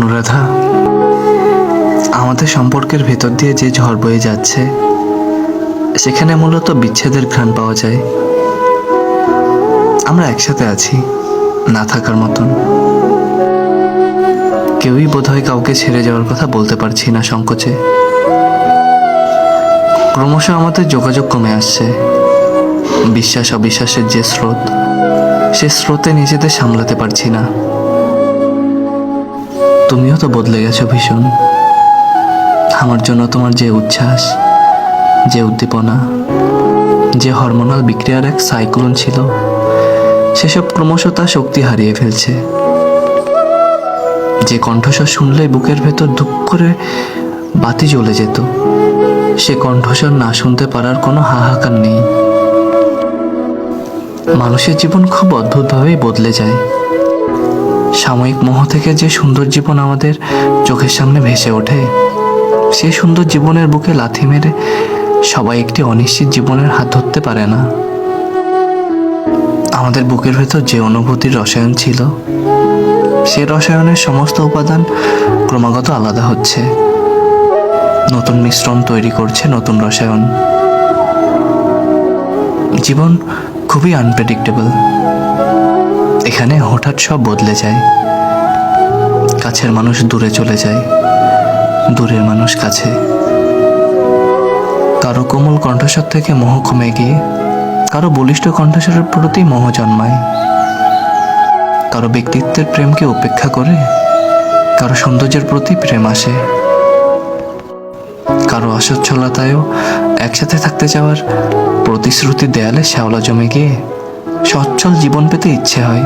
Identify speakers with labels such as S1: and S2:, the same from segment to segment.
S1: অনুরাধা, আমাদের সম্পর্কের ভেতর দিয়ে যে ঝড় বয়ে যাচ্ছে, সেখানে মূলত বিচ্ছেদের ঘ্রাণ পাওয়া যায়। আমরা একসাথে আছি, না থাকার মতন। কেউই বোধহয় কাউকে ছেড়ে যাওয়ার কথা বলতে পারছি না সংকোচে। ক্রমশ আমাদের যোগাযোগ কমে আসছে। বিশ্বাস অবিশ্বাসের যে স্রোত, সে স্রোতে নিজেদের সামলাতে পারছি না। তুমিও তো বদলে গেছো ভীষণ। আমার জন্য তোমার যে উচ্ছ্বাস, যে উদ্দীপনা, যে হরমোনাল বিক্রিয়ার এক সাইক্লোন ছিল, সেসব ক্রমশ তার শক্তি হারিয়ে ফেলছে। যে কণ্ঠস্বর শুনলেই বুকের ভেতর দুঃখ করে বাতি জ্বলে যেত, সে কণ্ঠস্বর না শুনতে পারার কোনো হাহাকার নেই। মানুষের জীবন খুব অদ্ভুতভাবেই বদলে যায়। সাময়িক মোহ থেকে যে সুন্দর জীবন আমাদের চোখের সামনে ভেসে ওঠে, সে সুন্দর জীবনের বুকে লাথি মেরে সবাই একটি অনিশ্চিত জীবনের হাত ধরতে পারে না। আমাদের বুকের ভেতর যে অনুভূতির রসায়ন ছিল, সে রসায়নের সমস্ত উপাদান ক্রমাগত আলাদা হচ্ছে। নতুন মিশ্রণ তৈরি করছে নতুন রসায়ন। জীবন খুবই আনপ্রেডিক্টেবল এখানে হঠাৎ সব বদলে যায়। কাছের মানুষ দূরে চলে যায়। দূরের মানুষ কাছে। কারও কোমল কণ্ঠস্বর থেকে মোহ কমে গিয়ে, কারও বলিষ্ঠ কণ্ঠস্বরের প্রতি মোহ জন্মায়। কারও ব্যক্তিত্বের প্রেমকে উপেক্ষা করে, কারও সৌন্দর্যের প্রতি প্রেম আসে। কারও অসচ্ছলতায়ও একসাথে থাকতে যাওয়ার প্রতিশ্রুতি দেয়ালে শ্যাওলা জমে গিয়ে সচ্ছল জীবন পেতে ইচ্ছে হয়।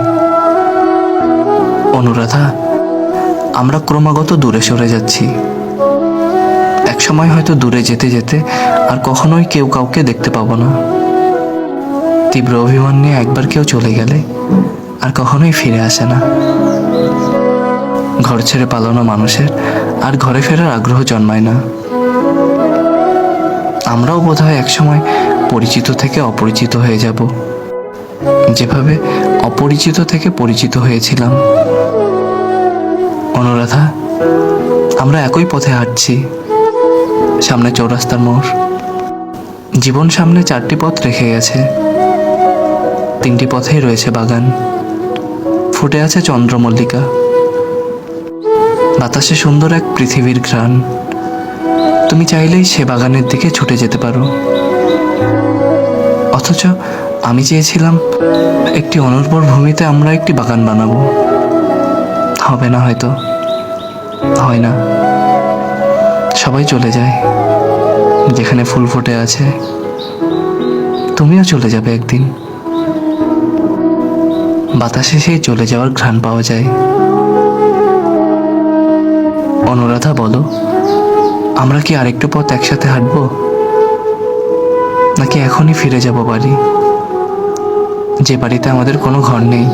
S1: অনুরাধা, আমরা ক্রমাগত দূরে সরে যাচ্ছি। এক সময় হয়তো দূরে যেতে যেতে আর কখনোই কেউ কাউকে দেখতে পাবো না। তীব্র অভিমান নিয়ে একবার কেউ চলে গেলে আর কখনোই ফিরে আসে না। ঘর ছেড়ে পালানো মানুষের আর ঘরে ফেরার আগ্রহ জন্মায় না। আমরাও বোধহয় একসময় পরিচিত থেকে অপরিচিত হয়ে যাব। যেভাবে অপরিচিত থেকে পরিচিত হয়েছিলাম। অনুরাধা, আমরা একই পথে হাঁটছি। সামনে চৌরাস্তার মোড়। জীবন সামনে চারটি পথ রেখে গেছে। তিনটি পথেই রয়েছে বাগান। ফুটে আছে চন্দ্রমল্লিকা। বাতাসে সুন্দর এক পৃথিবীর ঘ্রাণ। তুমি চাইলেই সে বাগানের দিকে ছুটে যেতে পারো। অথচ আমি চেয়েছিলাম একটি অনুর্বর ভূমিতে আমরা একটি বাগান বানাবো। হবে না হয়তো। হয় না। সবাই চলে যায়। যেখানে ফুল ফুটে আছে। তুমিও চলে যাবে একদিন। বাতাসে সেই চলে যাওয়ার ঘ্রাণ পাওয়া যায়। অনুরাধা, বলো, আমরা কি আরেকটু পথ একসাথে হাঁটবো? নাকি এখনই ফিরে যাব বাড়ি? যে বাড়িতে আমাদের কোনো ঘর নেই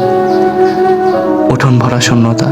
S1: উঠোন ভরা শূন্যতা।